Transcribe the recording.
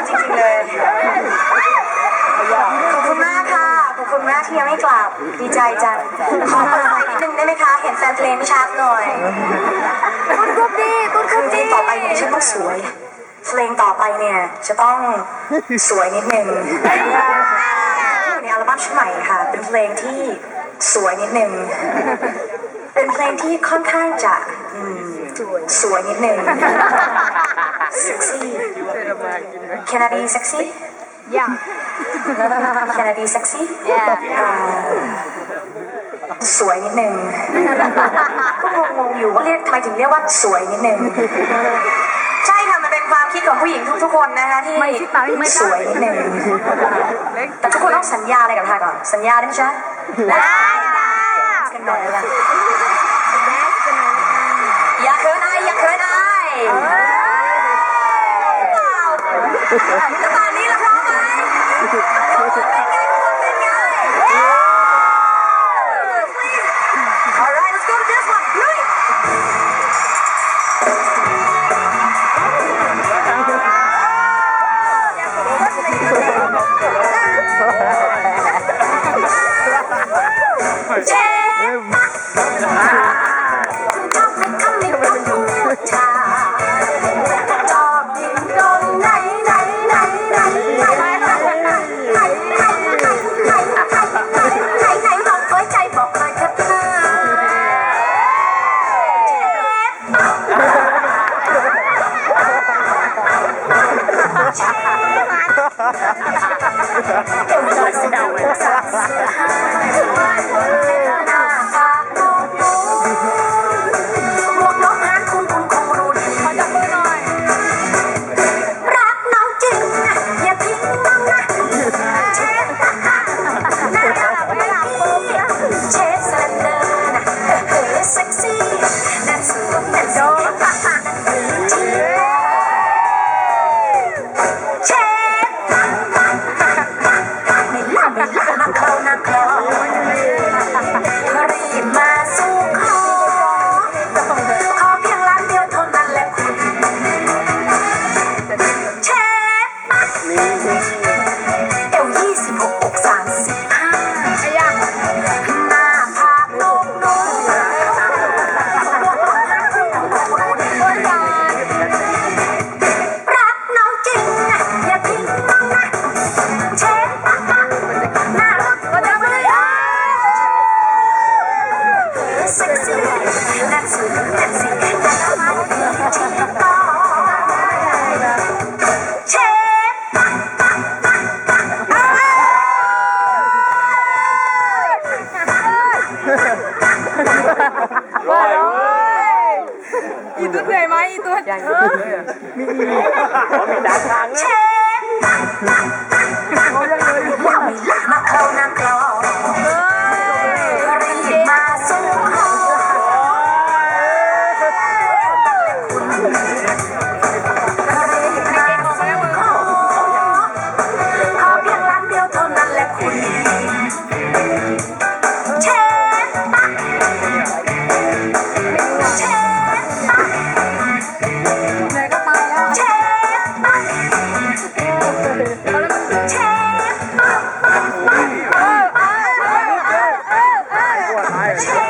กันจริงๆเลยขอบคุณมากค่ะ ขอบคุณมากที่ยังไม่กลับ ดีใจจัง ขอเปิดไฟนิดนึงได้ไหมคะ เห็นแฟนเพลงไม่ชัดหน่อยตุ้นกรุ๊ปดีตุ้นกคืรุ๊อปเพลดีงต่อไปเนี่ยฉันต้องสวย เพลงต่อไปเนี่ยจะต้องสวยนิดนึงในอัลบั้มชุดใหม่ค่ะ เป็นเพลงที่สวยนิดนึง เป็นเพลงที่ค่อนข้างจะอืมสวยนิดนึงเซ็กซี่ Can I be sexy อย่า Can I be sexy อย่าอ่าสวยนิดนึงก็งงๆอยู่ว่าเรียกทำไมถึงเรียกว่าสวยนิดนึง ใช่ค่ะ มันเป็นความคิดของผู้หญิงทุกๆคนนะคะที่ไม่คิดตามไม่ได้สวยนิดนึง แต่ทุกคนต้องสัญญาอะไรกับทาก่อน สัญญาได้ไหมจ๊ะได้ได้กันหน่อยละอย่าเขินอายอย่าเขินอายเปล่า แล้วตอนนี้เราพร้อมไหมเป็นไงเป็นไง Alright let's go to this one ลุยเどう? ลอยเว้ยอีตัวเหนื่อยไหมอีตุ๊ด มีมีดักทางเลย เช Yeah.